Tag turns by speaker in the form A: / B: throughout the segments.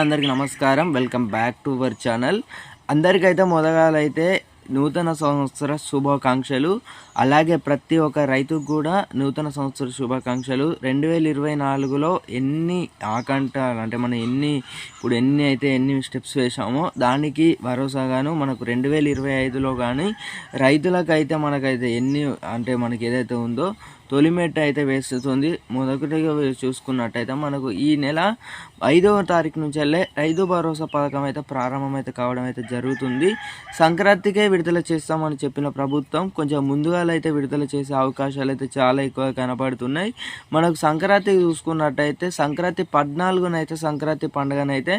A: అందరికీ నమస్కారం. Welcome back to our channel. అందరికైతే మొదగాలైతే నూతన సంవత్సర శుభాకాంక్షలు. అలాగే ప్రతి ఒక్క రైతుకు కూడా నూతన సంవత్సర శుభాకాంక్షలు. రెండు వేల ఇరవై నాలుగులో ఎన్ని ఆకంఠాలు అంటే మనం ఎన్ని ఇప్పుడు ఎన్ని అయితే ఎన్ని స్టెప్స్ వేసామో దానికి భరోసాగాను మనకు రెండు వేల ఇరవై ఐదులో కానీ రైతులకైతే మనకైతే ఎన్ని అంటే మనకి ఏదైతే ఉందో తొలిమెట్టు అయితే వేస్తుంది. మొదటిగా చూసుకున్నట్టయితే మనకు ఈ నెల ఐదవ తారీఖు నుంచి వెళ్ళే రైతు భరోసా పథకం అయితే ప్రారంభమైతే కావడం అయితే జరుగుతుంది. సంక్రాంతికే విడుదల చేస్తామని చెప్పిన ప్రభుత్వం కొంచెం ముందుగా అయితే విడుదల చేసే అవకాశాలు అయితే చాలా ఎక్కువ కనపడుతున్నాయి. మనకు సంక్రాంతి చూసుకున్నట్టయితే సంక్రాంతి పద్నాలుగునైతే సంక్రాంతి పండుగనైతే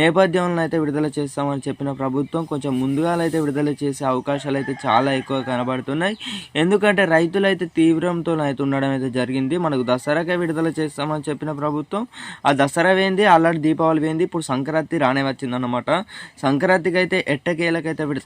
A: నేపథ్యంలో అయితే విడుదల చేస్తామని చెప్పిన ప్రభుత్వం కొంచెం ముందుగా అయితే విడుదల చేసే అవకాశాలు అయితే చాలా ఎక్కువ కనబడుతున్నాయి. ఎందుకంటే రైతులు అయితే తీవ్రంతో అయితే ఉండడం అయితే జరిగింది. మనకు దసరాకే విడుదల చేస్తామని చెప్పిన ప్రభుత్వం. ఆ దసరా వేంది అలాంటి దీపావళి వేంది ఇప్పుడు సంక్రాంతి రానే వచ్చిందన్నమాట. సంక్రాంతికి అయితే ఎట్టకేలకైతే విడు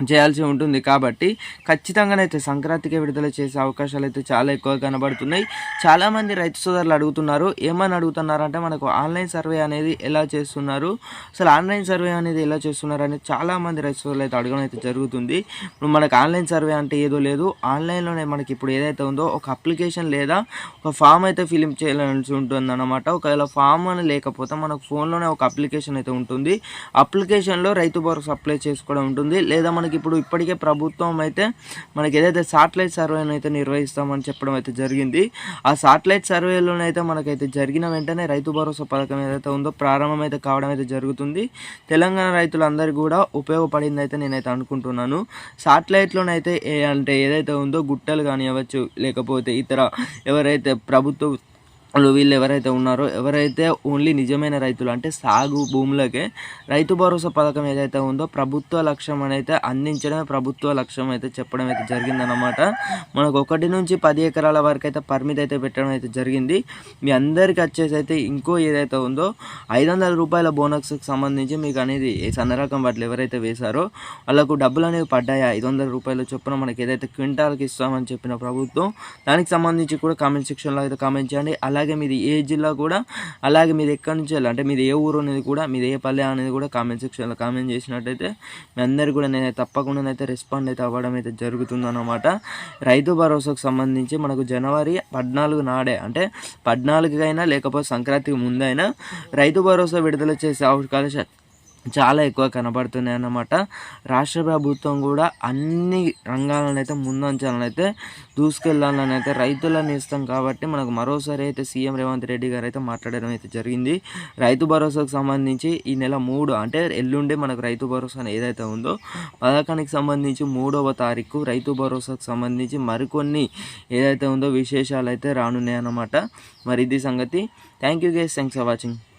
A: చేయాల్సి ఉంటుంది కాబట్టి ఖచ్చితంగానైతే సంక్రాంతికి విడుదల చేసే అవకాశాలు అయితే చాలా ఎక్కువ కనబడుతున్నాయి. చాలామంది రైతు సోదరులు అడుగుతున్నారు ఏమని అడుగుతున్నారు అంటే మనకు ఆన్లైన్ సర్వే అనేది ఎలా చేస్తున్నారు? అసలు ఆన్లైన్ సర్వే అనేది ఎలా చేస్తున్నారు అనేది చాలామంది రైతు సోదరులు అయితే అడగడం అయితే జరుగుతుంది. ఇప్పుడు మనకు ఆన్లైన్ సర్వే అంటే ఏదో లేదు. ఆన్లైన్లోనే మనకి ఇప్పుడు ఏదైతే ఉందో ఒక అప్లికేషన్ లేదా ఒక ఫామ్ అయితే ఫిలిం చేయాల్సి ఉంటుంది అనమాట ఒకవేళ ఫామ్ అని లేకపోతే మనకు ఫోన్లోనే ఒక అప్లికేషన్ అయితే ఉంటుంది. అప్లికేషన్లో రైతు భరోసా అప్లై చేసుకోవడం ఉంటుంది. లేదా మనకి ఇప్పుడు ఇప్పటికే ప్రభుత్వం అయితే మనకి ఏదైతే సాటిలైట్ సర్వేను అయితే నిర్వహిస్తామని చెప్పడం అయితే జరిగింది. ఆ సాటిలైట్ సర్వేలోనైతే మనకైతే జరిగిన వెంటనే రైతు భరోసా పథకం ఏదైతే ఉందో ప్రారంభం అయితే కావడం అయితే జరుగుతుంది. తెలంగాణ రైతులందరికీ కూడా ఉపయోగపడింది అయితే నేనైతే అనుకుంటున్నాను. సాటిలైట్లోనైతే ఏ అంటే ఏదైతే ఉందో గుట్టలు కానివ్వచ్చు లేకపోతే ఇతర ఎవరైతే ప్రభుత్వ వాళ్ళు వీళ్ళు ఎవరైతే ఉన్నారో ఎవరైతే ఓన్లీ నిజమైన రైతులు అంటే సాగు భూములకే రైతు భరోసా పథకం ఏదైతే ఉందో ప్రభుత్వ లక్ష్యం అయితే అందించడమే ప్రభుత్వ లక్ష్యం అయితే చెప్పడం అయితే జరిగిందనమాట మనకు ఒకటి నుంచి పది ఎకరాల వరకు అయితే పరిమితి అయితే పెట్టడం అయితే జరిగింది. మీ అందరికి వచ్చేసి అయితే ఇంకో ఏదైతే ఉందో ఐదు వందల రూపాయల బోనస్కి సంబంధించి మీకు అనేది సన్నరకం వాటిలో ఎవరైతే వేశారో వాళ్ళకు డబ్బులు అనేవి పడ్డాయి? ఐదు వందల రూపాయల చొప్పున మనకి ఏదైతే క్వింటాల్కి ఇస్తామని చెప్పిన ప్రభుత్వం దానికి సంబంధించి కూడా కామెంట్ సెక్షన్లో అయితే కామెంట్ చేయండి. అలాగే అలాగే మీది ఏ జిల్లా కూడా అలాగే మీది ఎక్కడి నుంచి వెళ్ళాలి? అంటే మీది ఏ ఊరు అనేది కూడా మీది ఏ పల్లె అనేది కూడా కామెంట్ సెక్షన్లో కామెంట్ చేసినట్టయితే మీ అందరు కూడా నేను తప్పకుండా అయితే రెస్పాండ్ అయితే అవ్వడం అయితే జరుగుతుందన్నమాట రైతు భరోసాకు సంబంధించి మనకు జనవరి పద్నాలుగు నాడే అంటే పద్నాలుగుకైనా లేకపోతే సంక్రాంతికి ముందైనా రైతు భరోసా విడుదల చేసే అవకాశం చాలా ఎక్కువ కనబడుతున్నాయి అన్నమాట. రాష్ట్ర ప్రభుత్వం కూడా అన్ని రంగాలను అయితే ముందంచాలని అయితే దూసుకెళ్ళాలని అయితే రైతులను ఇస్తాం కాబట్టి మనకు మరోసారి అయితే సీఎం రేవంత్ రెడ్డి గారు అయితే మాట్లాడడం అయితే జరిగింది. రైతు భరోసాకు సంబంధించి ఈ నెల మూడు అంటే ఎల్లుండి మనకు రైతు భరోసా ఏదైతే ఉందో పథకానికి సంబంధించి మూడవ తారీఖు రైతు భరోసాకు సంబంధించి మరికొన్ని ఏదైతే ఉందో విశేషాలు అయితే రానున్నాయి అన్నమాట మరి ఇది సంగతి. Thank you guys thanks for watching